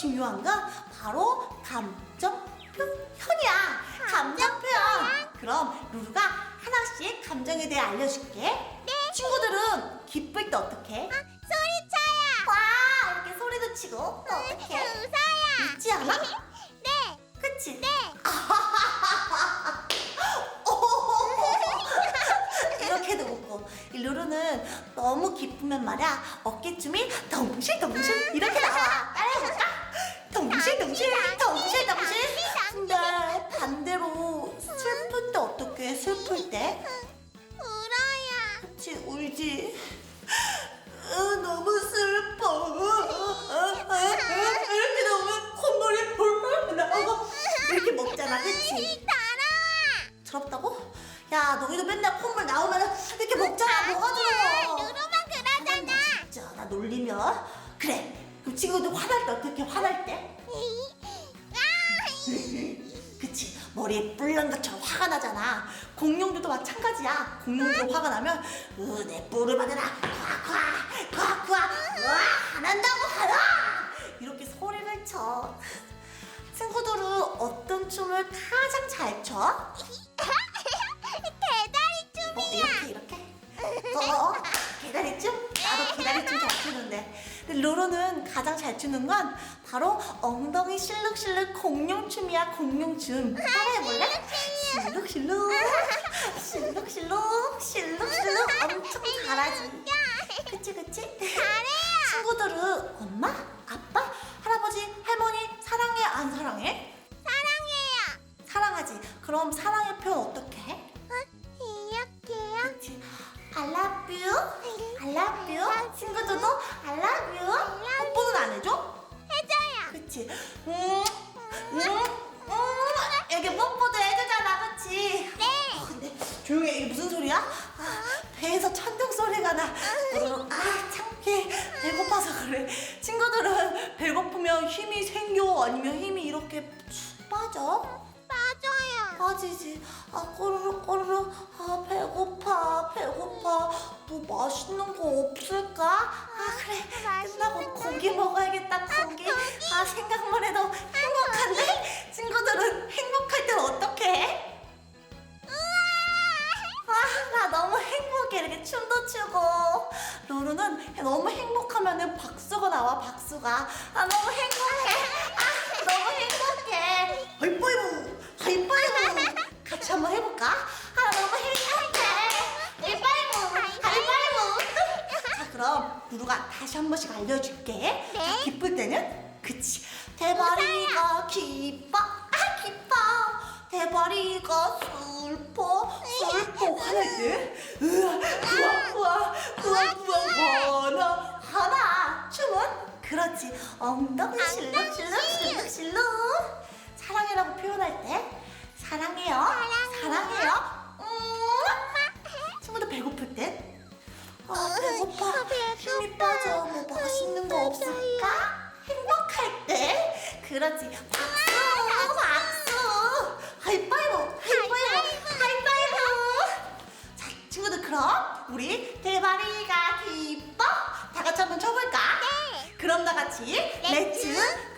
중요한 건 바로 감정 표현이야. 감정 표현. 그럼 루루가 하나씩 감정에 대해 알려줄게. 네. 친구들은 기쁠 때 어떻게? 소리쳐요. 와 이렇게 소리도 치고 또 어떻게? 웃어요. 웃지 않아? 네. 그치? 네. 이렇게도 웃고 이 루루는 너무 기쁘면 말이야 어깨춤이 덩실덩실 이렇게 나와 먹잖아 그치? 더러워. 더럽다고? 야 너희도 맨날 콧물 나오면 이렇게 먹잖아 뭐가 더러워 루루만 그러잖아. 진짜 나 놀리면. 그래. 그럼 친구들 화날 때 어떻게 화날 때? 그치. 머리에 뿔난 것처럼 화가 나잖아. 공룡들도 마찬가지야. 공룡들 화가 나면 으내 뿔을 받아라. 콱콱 콱콱 와 화난다고 화나 이렇게 소리를 쳐 친구들은 어떤 춤을 가장 잘 춰? 대다리 어, 춤이야. 이렇게 이렇게 어 계다리춤? 나도 계다리춤 잘 추는데 근데 루루는 가장 잘 추는 건 바로 엉덩이 실룩실룩 공룡춤이야 공룡춤 따라해볼래? 실룩실룩 실룩실룩 실룩실룩 엄청 잘하지 그치 그치? 잘해요. 친구들은 엄마? 그치. 음, 음, 음. 이렇게 뽀뽀도 해주잖아, 그치? 네. 어, 근데 조용히 해. 이게 무슨 소리야? 아, 배에서 천둥 소리가 나. 어, 아, 창피해. 배고파서 그래. 친구들은 배고프면 힘이 생겨? 아니면 힘이 이렇게 쭉 빠져? 맞아요. 빠지지. 아, 꼬르륵, 꼬르륵. 아, 배고파, 배고파. 뭐 맛있는 거 없을까? 아, 그래. 끝나고. 고기 먹어야겠다, 고기. 고기. 아, 생각만 해도 행복한데? 친구들은 행복할 땐 어떻게 해? 아, 나 너무 행복해. 이렇게 춤도 추고. 루루는 너무 행복하면은 박수가 나와, 박수가. 아, 너무 행복해. 같이 한번 해볼까? 아, 너무 행복해. 하이파이브! 하이파이브! 자, 그럼 루루가 다시 한 번씩 알려줄게. 자, 기쁠 때는? 그치. 대머리가 기뻐. 아, 기뻐. 대머리가 슬퍼. 슬퍼. 화날 때? 으아, 우와, 우와, 우와, 우와, 화나. 화나. 춤은? 그렇지. 엉덩이 실룩, 실룩, 실룩, 실룩. 사랑해라고 표현할 때? 사랑해요. 사랑해요. 음. 친구들 배고플 때? 아, 배고파. 힘이 빠져. 뭐 맛있는 거 없을까? 행복할 때? 그렇지. 박수, 박수. 하이파이브, 하이파이브, 하이파이브. 자, 친구들 그럼 우리 대바리가 기뻐? 다 같이 한번 쳐볼까? 네. 그럼 다 같이 렛츠